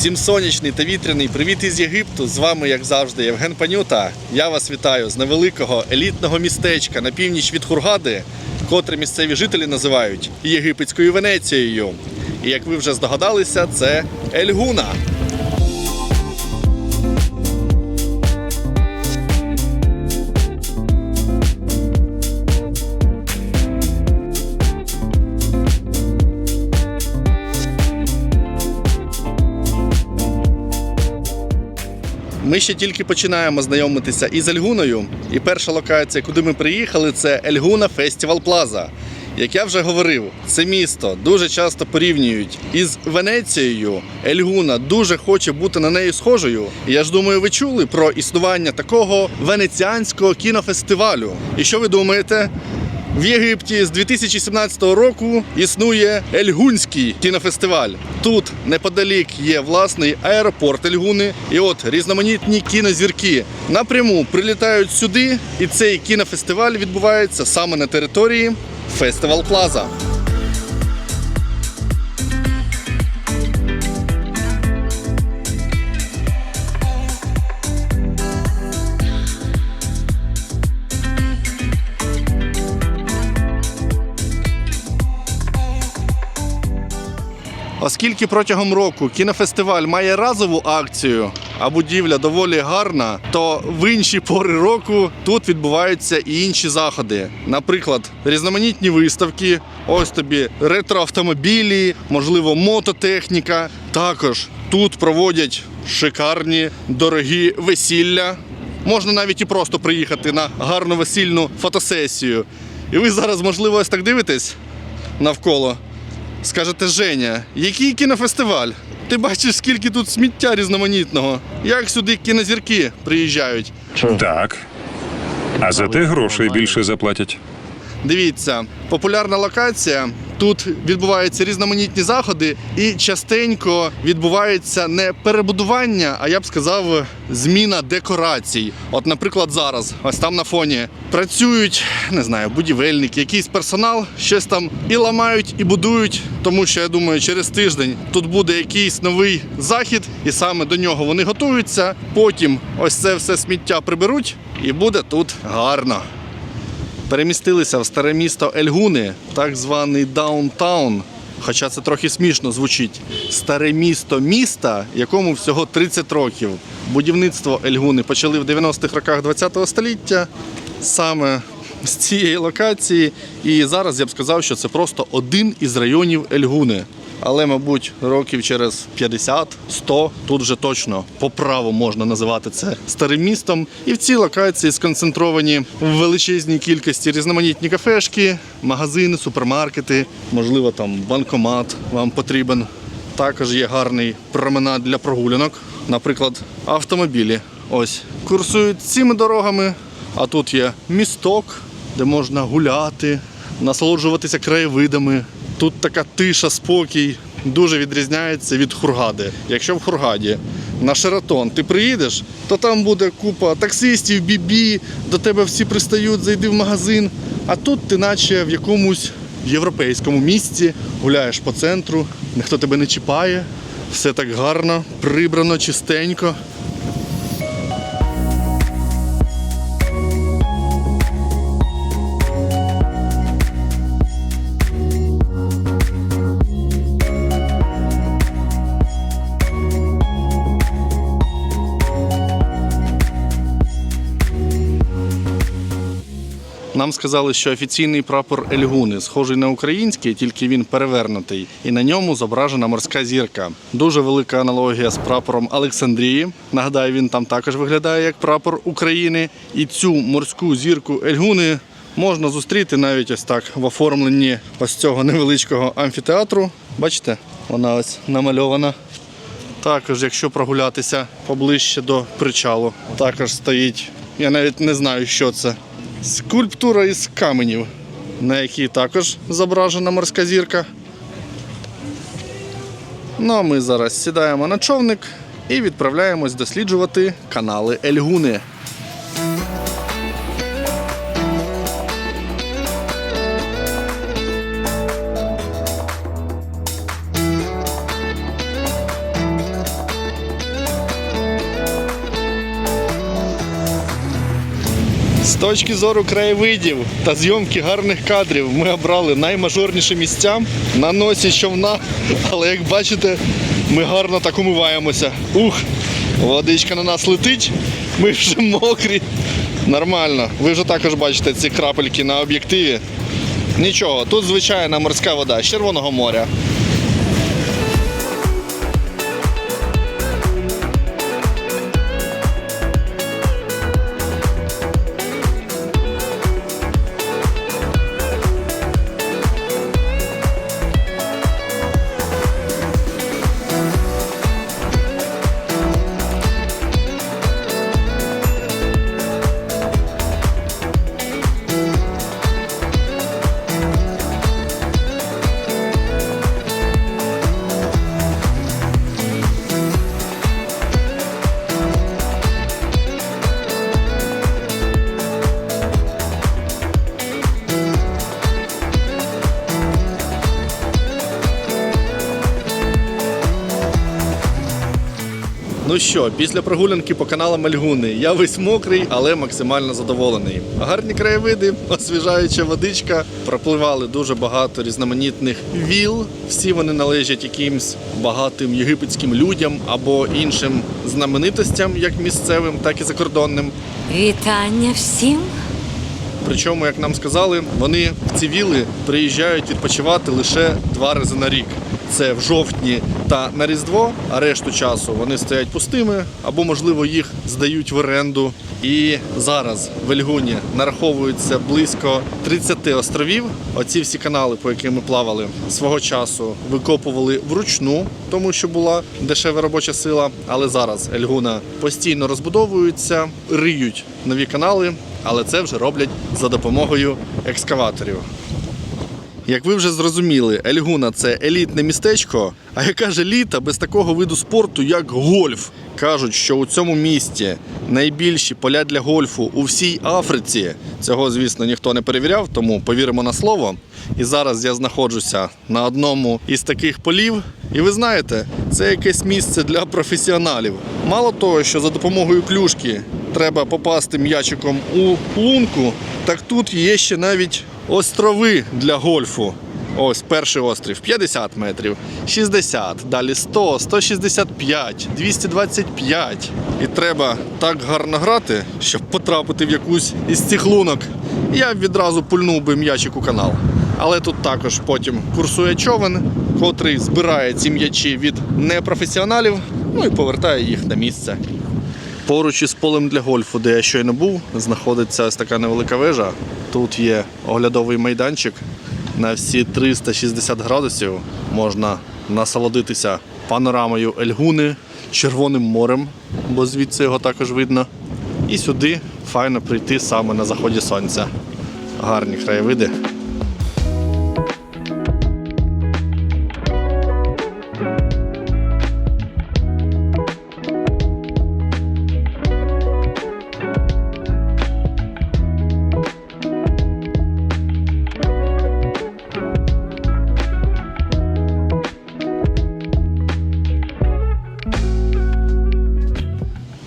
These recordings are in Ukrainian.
Всім сонячний та вітряний привіт із Єгипту. З вами, як завжди, Євген Панюта. Я вас вітаю з невеликого елітного містечка на північ від Хургади, котре місцеві жителі називають Єгипетською Венецією. І як ви вже здогадалися, це Ельгуна. Ми ще тільки починаємо знайомитися із Ельгуною. І перша локація, куди ми приїхали, це Ельгуна Фестівал Плаза. Як я вже говорив, це місто дуже часто порівнюють із Венецією. Ельгуна дуже хоче бути на неї схожою. Я ж думаю, ви чули про існування такого венеціанського кінофестивалю. І що ви думаєте? В Єгипті з 2017 року існує Ельгунський кінофестиваль. Тут неподалік є власний аеропорт Ельгуни, і от різноманітні кінозірки напряму прилітають сюди, і цей кінофестиваль відбувається саме на території Фестивал Плаза. Оскільки протягом року кінофестиваль має разову акцію, а будівля доволі гарна, то в інші пори року тут відбуваються і інші заходи. Наприклад, різноманітні виставки, ось тобі ретроавтомобілі, можливо, мототехніка. Також тут проводять шикарні дорогі весілля. Можна навіть і просто приїхати на гарну весільну фотосесію. І ви зараз, можливо, ось так дивитесь навколо. Скажете, Женя, який кінофестиваль? Ти бачиш, скільки тут сміття різноманітного. Як сюди кінозірки приїжджають? Так. А за те грошей більше заплатять. Дивіться, популярна локація. Тут відбуваються різноманітні заходи, і частенько відбувається не перебудування, а я б сказав, зміна декорацій. От, наприклад, зараз, ось там на фоні працюють, не знаю, будівельники, якийсь персонал, щось там і ламають, і будують. Тому що я думаю, через тиждень тут буде якийсь новий захід, і саме до нього вони готуються. Потім ось це все сміття приберуть, і буде тут гарно перемістилися в старе місто Ельгуни, так званий даунтаун. Хоча це трохи смішно звучить. Старе місто міста, якому всього 30 років. Будівництво Ельгуни почали в 90-х роках ХХ століття саме з цієї локації. І зараз я б сказав, що це просто один із районів Ельгуни. Але, мабуть, років через 50-100 тут вже точно по праву можна називати це старим містом. І в цій локації сконцентровані в величезній кількості різноманітні кафешки, магазини, супермаркети, можливо, там банкомат вам потрібен. Також є гарний променад для прогулянок, наприклад, автомобілі. Ось курсують цими дорогами, а тут є місток, де можна гуляти, насолоджуватися краєвидами. Тут така тиша, спокій дуже відрізняється від Хургади. Якщо в Хургаді на Шератон ти приїдеш, то там буде купа таксистів, бібі, до тебе всі пристають, зайди в магазин. А тут ти наче в якомусь європейському місці, гуляєш по центру, ніхто тебе не чіпає, все так гарно, прибрано, чистенько. Нам сказали, що офіційний прапор Ельгуни схожий на український, тільки він перевернутий, і на ньому зображена морська зірка. Дуже велика аналогія з прапором Олександрії. Нагадаю, він там також виглядає як прапор України. І цю морську зірку Ельгуни можна зустріти навіть ось так в оформленні ось цього невеличкого амфітеатру. Бачите, вона ось намальована. Також, якщо прогулятися поближче до причалу, також стоїть. Я навіть не знаю, що це. Скульптура із каменів, на якій також зображена морська зірка. Ну а ми зараз сідаємо на човник і відправляємось досліджувати канали Ельгуни. Точки зору краєвидів та зйомки гарних кадрів ми обрали наймажорніші місця на носі човна. Але як бачите, ми гарно так умиваємося. Ух, водичка на нас летить, ми вже мокрі. Нормально. Ви вже також бачите ці крапельки на об'єктиві. Нічого, тут звичайна морська вода з Червоного моря. Ну що, після прогулянки по каналам Ельгуни я весь мокрий, але максимально задоволений. Гарні краєвиди, освіжаюча водичка. Пропливали дуже багато різноманітних віл. Всі вони належать якимсь багатим єгипетським людям або іншим знаменитостям, як місцевим, так і закордонним. Вітання всім. Причому, як нам сказали, вони в ці віли приїжджають відпочивати лише два рази на рік. Це в жовтні та на Різдво, а решту часу вони стоять пустими або, можливо, їх здають в оренду. І зараз в Ельгуні нараховується близько 30 островів. Оці всі канали, по яким ми плавали, свого часу викопували вручну, тому що була дешева робоча сила. Але зараз Ельгуна постійно розбудовується, риють нові канали, але це вже роблять за допомогою екскаваторів. Як ви вже зрозуміли, Ельгуна це елітне містечко. А яка ж еліта без такого виду спорту, як гольф? Кажуть, що у цьому місті найбільші поля для гольфу у всій Африці. Цього, звісно, ніхто не перевіряв, тому повіримо на слово. І зараз я знаходжуся на одному із таких полів. І ви знаєте, це якесь місце для професіоналів. Мало того, що за допомогою клюшки треба попасти м'ячиком у лунку, так тут є ще навіть острови для гольфу. Ось перший острів 50 метрів, 60, далі 100, 165, 225. І треба так гарно грати, щоб потрапити в якусь із цих лунок. Я відразу пульнув би м'ячик у канал. Але тут також потім курсує човен, котрий збирає ці м'ячі від непрофесіоналів, ну і повертає їх на місце. Поруч із полем для гольфу, де я щойно був, знаходиться ось така невелика вежа. Тут є оглядовий майданчик на всі 360 градусів. Можна насолодитися панорамою Ельгуни, Червоним морем, бо звідси його також видно. І сюди файно прийти саме на заході сонця. Гарні краєвиди.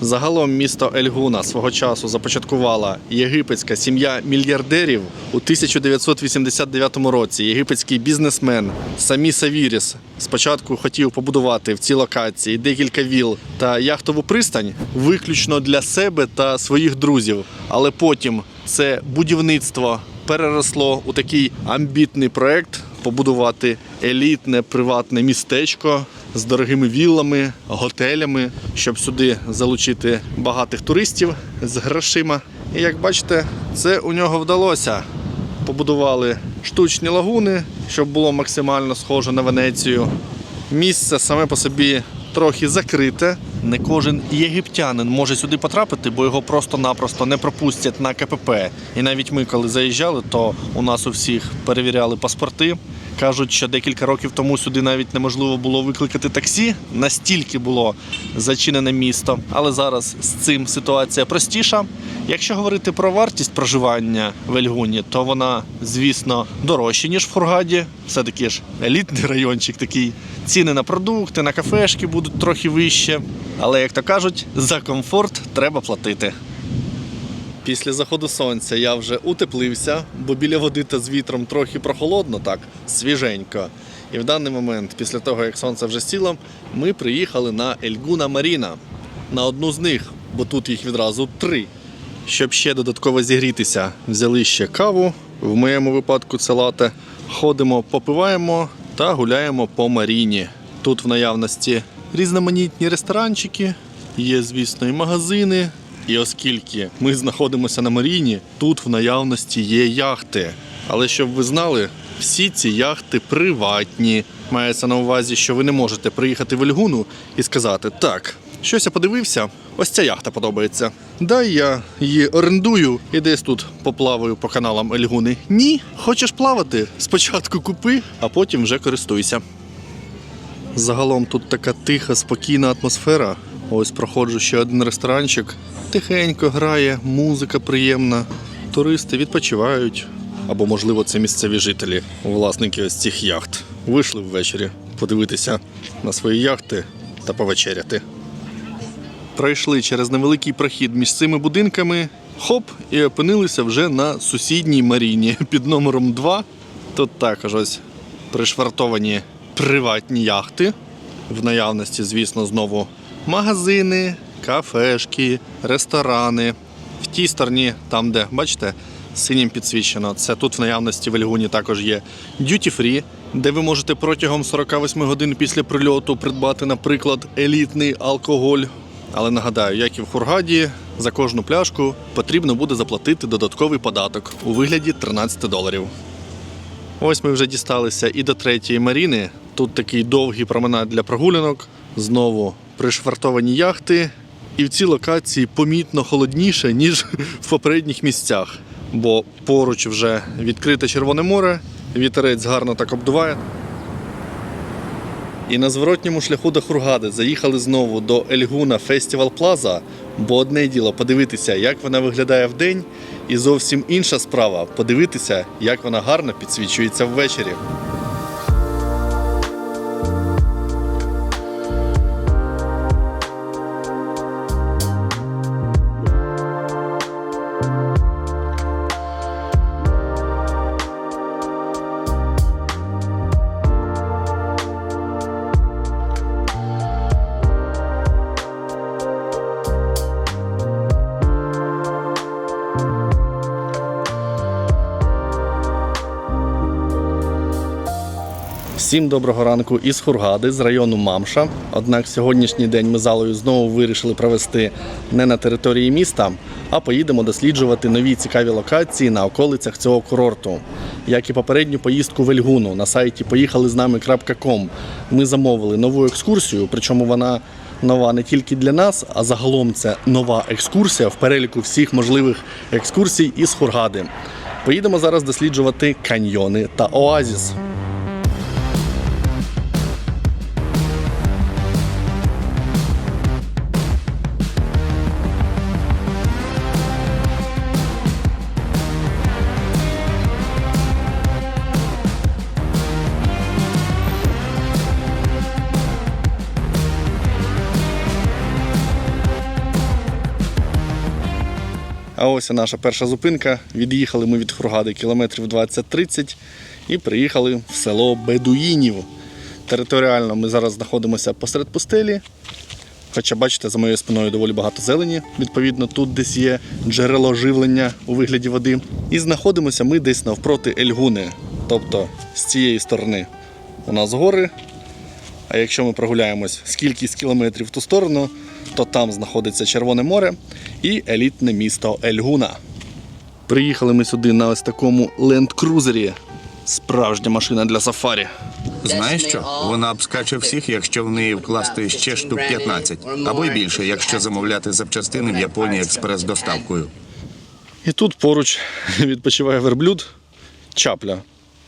Загалом місто Ельгуна свого часу започаткувала єгипетська сім'я мільярдерів у 1989 році. Єгипетський бізнесмен Самі Савіріс спочатку хотів побудувати в цій локації декілька віл та яхтову пристань виключно для себе та своїх друзів. Але потім це будівництво переросло у такий амбітний проект побудувати елітне приватне містечко з дорогими віллами, готелями, щоб сюди залучити багатих туристів з грошима. І як бачите, це у нього вдалося. Побудували штучні лагуни, щоб було максимально схоже на Венецію. Місце саме по собі трохи закрите. Не кожен єгиптянин може сюди потрапити, бо його просто-напросто не пропустять на КПП. І навіть ми, коли заїжджали, то у нас у всіх перевіряли паспорти. Кажуть, що декілька років тому сюди навіть неможливо було викликати таксі, настільки було зачинене місто. Але зараз з цим ситуація простіша. Якщо говорити про вартість проживання в Ельгуні, то вона, звісно, дорожча, ніж в Хургаді. Все-таки ж елітний райончик такий. Ціни на продукти, на кафешки будуть трохи вище. Але, як то кажуть, за комфорт треба платити. Після заходу сонця я вже утеплився, бо біля води та з вітром трохи прохолодно, так, свіженько. І в даний момент, після того як сонце вже сіло, ми приїхали на Ельгуна Маріна. На одну з них, бо тут їх відразу три. Щоб ще додатково зігрітися, взяли ще каву, в моєму випадку це лате. Ходимо, попиваємо та гуляємо по маріні. Тут в наявності різноманітні ресторанчики, є, звісно, і магазини. І оскільки ми знаходимося на маріні, тут в наявності є яхти. Але щоб ви знали, всі ці яхти приватні. Мається на увазі, що ви не можете приїхати в Ельгуну і сказати: так, щось я подивився, ось ця яхта подобається. Дай я її орендую і десь тут поплаваю по каналам Ельгуни. Ні, хочеш плавати? Спочатку купи, а потім вже користуйся. Загалом тут така тиха, спокійна атмосфера. Ось проходжу ще один ресторанчик. Тихенько грає, музика приємна. Туристи відпочивають. Або, можливо, це місцеві жителі, власники ось цих яхт. Вийшли ввечері подивитися на свої яхти та повечеряти. Пройшли через невеликий прохід між цими будинками, хоп, і опинилися вже на сусідній маріні під номером 2. Тут також ось пришвартовані приватні яхти. В наявності, звісно, знову магазини, кафешки, ресторани. В тій стороні, там, де, бачите, синім підсвічено, це тут в наявності в Ельгуні також є duty free, де ви можете протягом 48 годин після прильоту придбати, наприклад, елітний алкоголь. Але нагадаю, як і в Хургаді, за кожну пляшку потрібно буде заплатити додатковий податок у вигляді 13 доларів. Ось ми вже дісталися і до третьої маріни. Тут такий довгий променад для прогулянок. Знову пришвартовані яхти. І в цій локації помітно холодніше, ніж в попередніх місцях. Бо поруч вже відкрите Червоне море, вітерець гарно так обдуває. І на зворотньому шляху до Хургади заїхали знову до Ельгуна Фестивал Плаза, бо одне діло подивитися, як вона виглядає вдень, і зовсім інша справа подивитися, як вона гарно підсвічується ввечері. Всім доброго ранку із Хургади, з району Мамша. Однак сьогоднішній день ми залою знову вирішили провести не на території міста, а поїдемо досліджувати нові цікаві локації на околицях цього курорту. Як і попередню поїздку в Ельгуну на сайті поїхали з нами.com ми замовили нову екскурсію, причому вона нова не тільки для нас, а загалом це нова екскурсія в переліку всіх можливих екскурсій із Хургади. Поїдемо зараз досліджувати каньйони та оазіс. Ось наша перша зупинка. Від'їхали ми від Хургади кілометрів 20-30 і приїхали в село Бедуїнів. Територіально ми зараз знаходимося посеред пустелі. Хоча, бачите, за моєю спиною доволі багато зелені. Відповідно, тут десь є джерело живлення у вигляді води. І знаходимося ми десь навпроти Ельгуни. Тобто з цієї сторони у нас гори. А якщо ми прогуляємось скільки кілометрів в ту сторону, то там знаходиться Червоне море і елітне місто Ельгуна. Приїхали ми сюди на ось такому ленд-крузері. Справжня машина для сафарі. Знаєш що? Вона обскаче всіх, якщо в неї вкласти ще штук 15, або й більше, якщо замовляти запчастини в Японії експрес-доставкою. І тут поруч відпочиває верблюд чапля.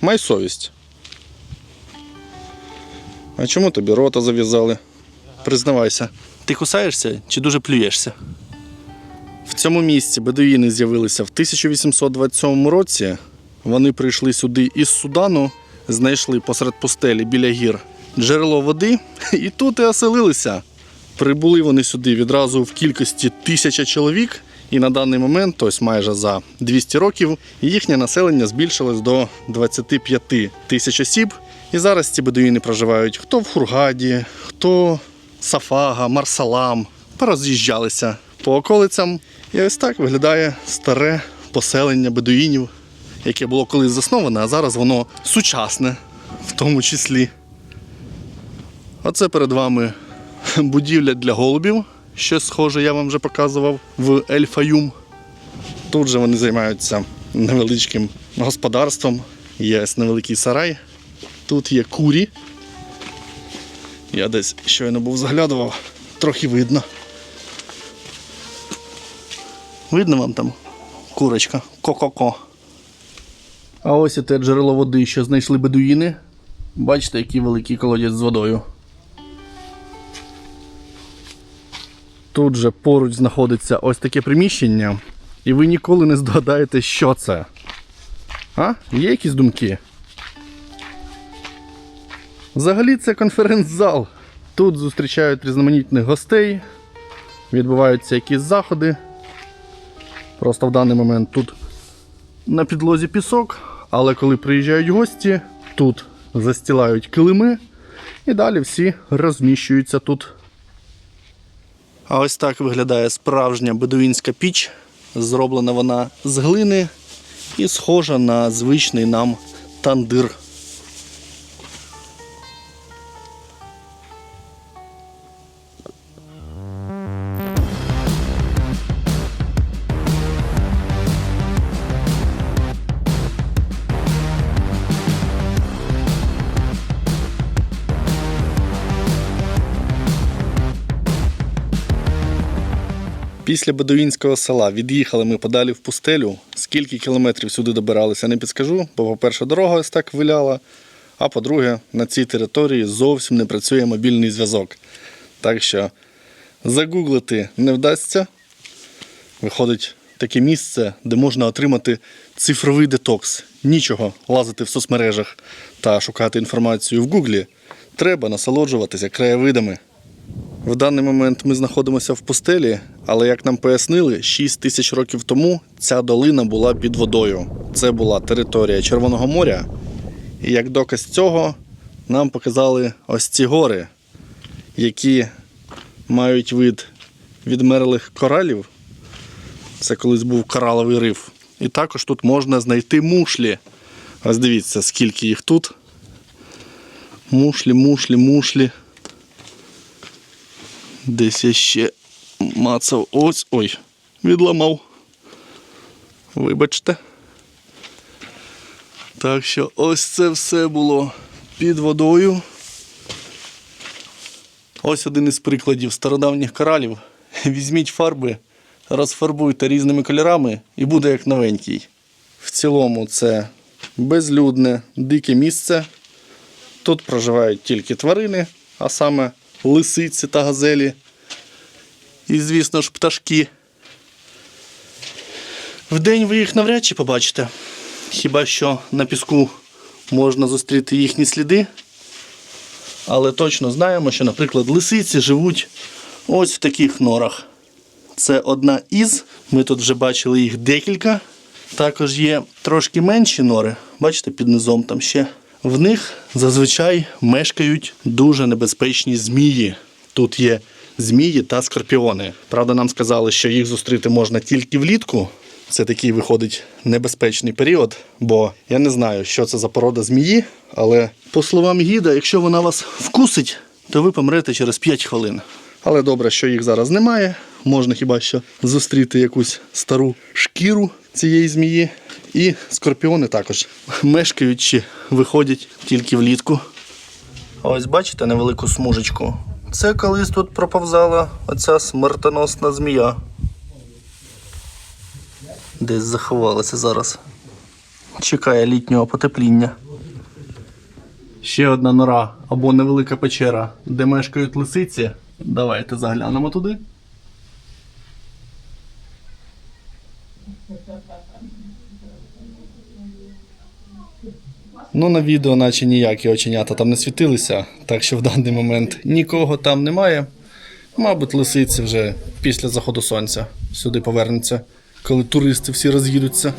Май совість. А чому тобі рота зав'язали? Признавайся, ти кусаєшся чи дуже плюєшся? В цьому місці бедуїни з'явилися в 1827 році. Вони прийшли сюди із Судану, знайшли посеред пустелі біля гір джерело води і тут і оселилися. Прибули вони сюди відразу в кількості тисяча чоловік І на даний момент, тобто майже за 200 років, їхнє населення збільшилось до 25 тисяч осіб. І зараз ці бедуїни проживають хто в Хургаді, хто Сафага, Марсалам, пороз'їжджалися по околицям. І ось так виглядає старе поселення бедуїнів, яке було колись засноване, а зараз воно сучасне в тому числі. Оце перед вами будівля для голубів. Щось схоже я вам вже показував в Ель-Фаюм. Тут же вони займаються невеличким господарством. Є невеликий сарай. Тут є курі. Я десь щойно був заглядував, трохи видно. Видно вам там курочка, ко-ко-ко. А ось і те джерело води, що знайшли бедуїни. Бачите, який великий колодязь з водою. Тут же поруч знаходиться ось таке приміщення, і ви ніколи не здогадаєте, що це. А? Є якісь думки? Взагалі це конференц-зал. Тут зустрічають різноманітних гостей, відбуваються якісь заходи. Просто в даний момент тут на підлозі пісок, але коли приїжджають гості, тут застілають килими і далі всі розміщуються тут. А ось так виглядає справжня бедуїнська піч. Зроблена вона з глини і схожа на звичний нам тандир. Після бедуїнського села від'їхали ми подалі в пустелю. Скільки кілометрів сюди добиралися, не підскажу, бо, по-перше, дорога ось так виляла. А по-друге, на цій території зовсім не працює мобільний зв'язок. Так що загуглити не вдасться. Виходить таке місце, де можна отримати цифровий детокс. Нічого лазити в соцмережах та шукати інформацію в Гуглі. Треба насолоджуватися краєвидами. В даний момент ми знаходимося в пустелі, але як нам пояснили, 6 тисяч років тому ця долина була під водою. Це була територія Червоного моря. І як доказ цього нам показали ось ці гори, які мають вид відмерлих коралів. Це колись був кораловий риф. І також тут можна знайти мушлі. Ось дивіться, скільки їх тут. Мушлі, мушлі, мушлі. Десь я ще мацав. Ось. Ой, відламав. Вибачте. Так що ось це все було під водою. Ось один із прикладів стародавніх коралів. Візьміть фарби, розфарбуйте різними кольорами і буде як новенький. В цілому це безлюдне, дике місце. Тут проживають тільки тварини, а саме лисиці та газелі. І, звісно ж, пташки. Вдень ви їх навряд чи побачите. Хіба що на піску можна зустріти їхні сліди. Але точно знаємо, що, наприклад, лисиці живуть ось в таких норах. Це одна із. Ми тут вже бачили їх декілька. Також є трошки менші нори. Бачите, під низом там ще. В них зазвичай мешкають дуже небезпечні змії. Тут є змії та скорпіони. Правда, нам сказали, що їх зустріти можна тільки влітку. Це такий виходить небезпечний період, бо я не знаю, що це за порода змії, але по словам гіда, якщо вона вас вкусить, то ви помрете через 5 хвилин. Але добре, що їх зараз немає. Можна хіба що зустріти якусь стару шкіру цієї змії. І скорпіони також мешкають чи виходять тільки влітку. Ось бачите невелику смужечку. Це колись тут проповзала оця смертоносна змія. Десь заховалася зараз. Чекає літнього потепління. Ще одна нора або невелика печера, де мешкають лисиці. Давайте заглянемо туди. Ну, на відео, наче ніякі оченята там не світилися, так що в даний момент нікого там немає. Мабуть, лисиці вже після заходу сонця сюди повернуться, коли туристи всі роз'їдуться.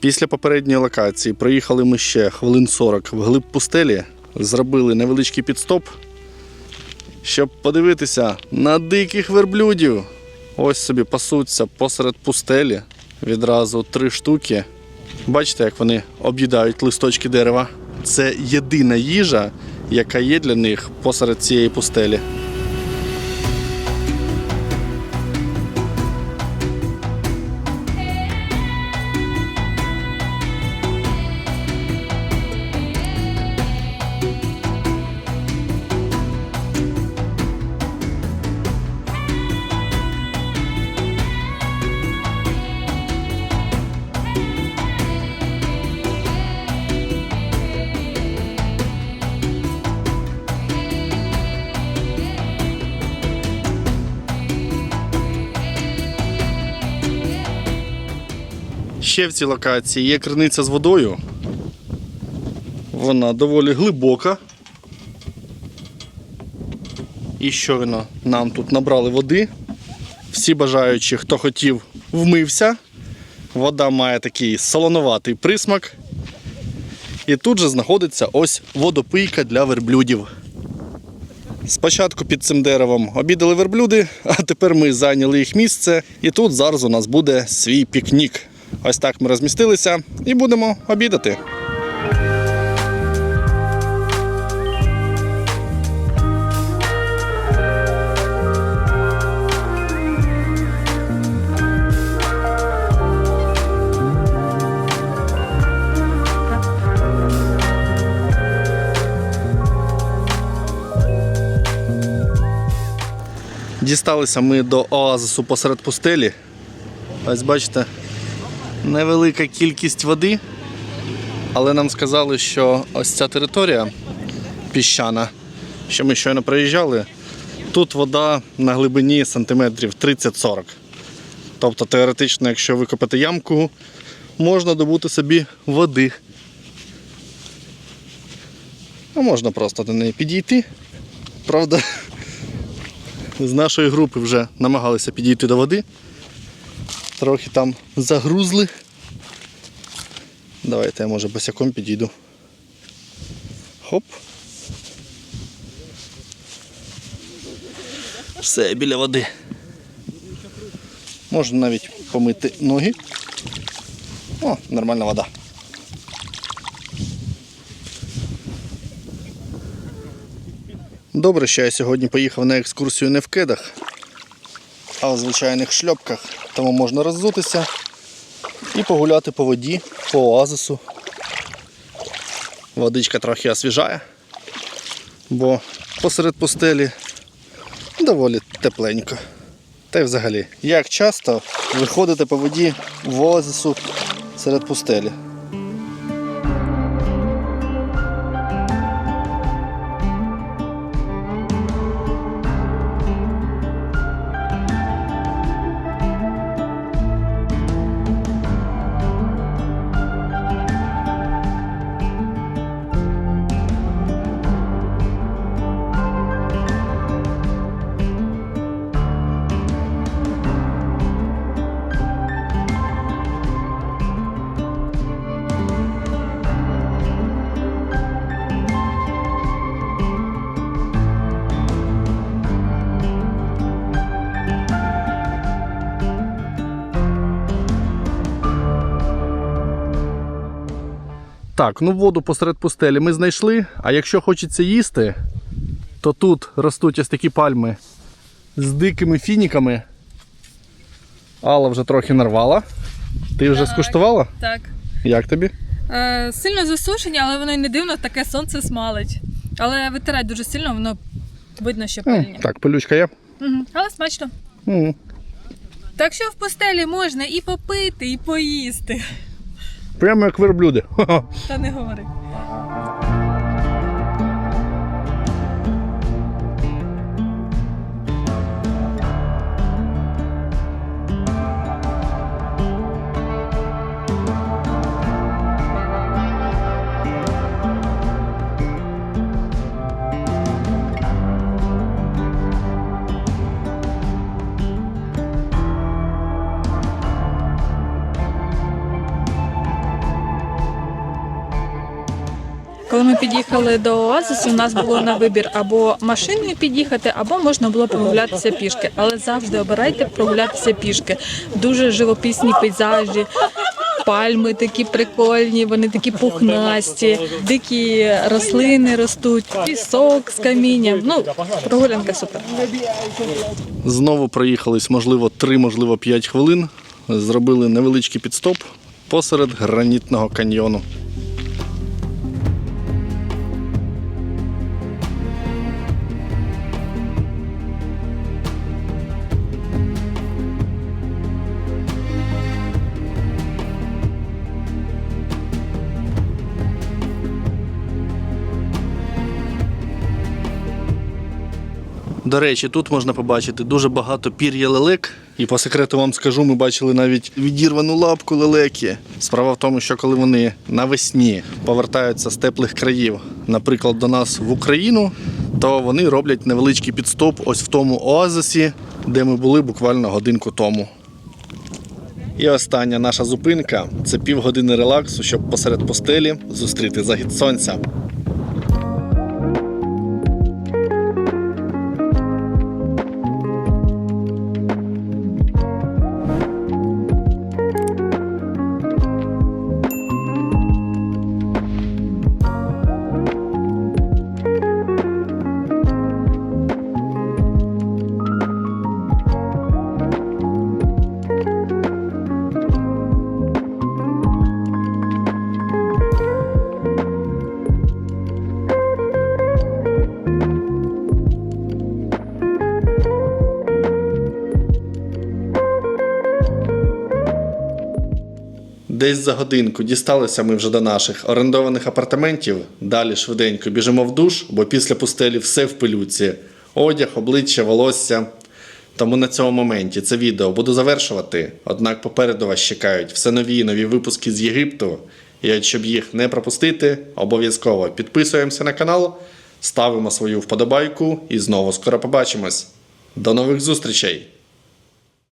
Після попередньої локації проїхали ми ще хвилин 40 вглиб пустелі, зробили невеличкий підстоп, щоб подивитися на диких верблюдів. Ось собі пасуться посеред пустелі. Відразу три штуки. Бачите, як вони об'їдають листочки дерева. Це єдина їжа, яка є для них посеред цієї пустелі. Ще в цій локації є криниця з водою. Вона доволі глибока. І щойно нам тут набрали води. Всі бажаючі, хто хотів, вмився. Вода має такий солоноватий присмак. І тут же знаходиться ось водопийка для верблюдів. Спочатку під цим деревом обідали верблюди, а тепер ми зайняли їх місце, і тут зараз у нас буде свій пікнік. Ось так ми розмістилися і будемо обідати. Дісталися ми до оазису посеред пустелі. Ось бачите, невелика кількість води, але нам сказали, що ось ця територія піщана, що ми щойно проїжджали, тут вода на глибині сантиметрів 30-40. Тобто теоретично, якщо викопати ямку, можна добути собі води. А можна просто до неї підійти. Правда, з нашої групи вже намагалися підійти до води. Трохи там загрузли. Давайте я може босяком підійду. Хоп. Все, біля води. Можна навіть помити ноги. О, нормальна вода. Добре, що я сьогодні поїхав на екскурсію не в кедах, а в звичайних шльопках. Тому можна роззутися і погуляти по воді, по оазису. Водичка трохи освіжає, бо посеред пустелі доволі тепленько. Та й взагалі, як часто виходите по воді в оазису серед пустелі? Так, ну воду посеред пустелі ми знайшли. А якщо хочеться їсти, то тут ростуть ось такі пальми з дикими фініками. Алла вже трохи нарвала. Ти вже Так. скуштувала? Так. Як тобі? Е, сильно засушені, але воно й не дивно, таке сонце смалить. Але витирать дуже сильно, воно видно, що М, пильні. так, пилючка є. Угу. Але смачно. М. Так що в постелі можна і попити, і поїсти. Прямо як верблюди. Та не говори. Коли ми під'їхали до Оазису, у нас було на вибір або машиною під'їхати, або можна було прогулятися пішки. Але завжди обирайте прогулятися пішки. Дуже живописні пейзажі, пальми такі прикольні, вони такі пухнасті, дикі рослини ростуть, пісок з камінням. Ну, прогулянка супер. Знову проїхались, можливо, 3, можливо, 5 хвилин. Зробили невеличкий підстоп посеред гранітного каньйону. До речі, тут можна побачити дуже багато пір'я лелек. І по секрету вам скажу, ми бачили навіть відірвану лапку лелеки. Справа в тому, що коли вони навесні повертаються з теплих країв, наприклад, до нас в Україну, то вони роблять невеличкий підстоп ось в тому оазисі, де ми були буквально годинку тому. І остання наша зупинка це півгодини релаксу, щоб посеред постелі зустріти захід сонця. Десь за годинку дісталися ми вже до наших орендованих апартаментів. Далі швиденько біжимо в душ, бо після пустелі все в пилюці. Одяг, обличчя, волосся. Тому на цьому моменті це відео буду завершувати. Однак попереду вас чекають все нові і нові випуски з Єгипту. І от щоб їх не пропустити, обов'язково підписуємося на канал, ставимо свою вподобайку і знову скоро побачимось. До нових зустрічей!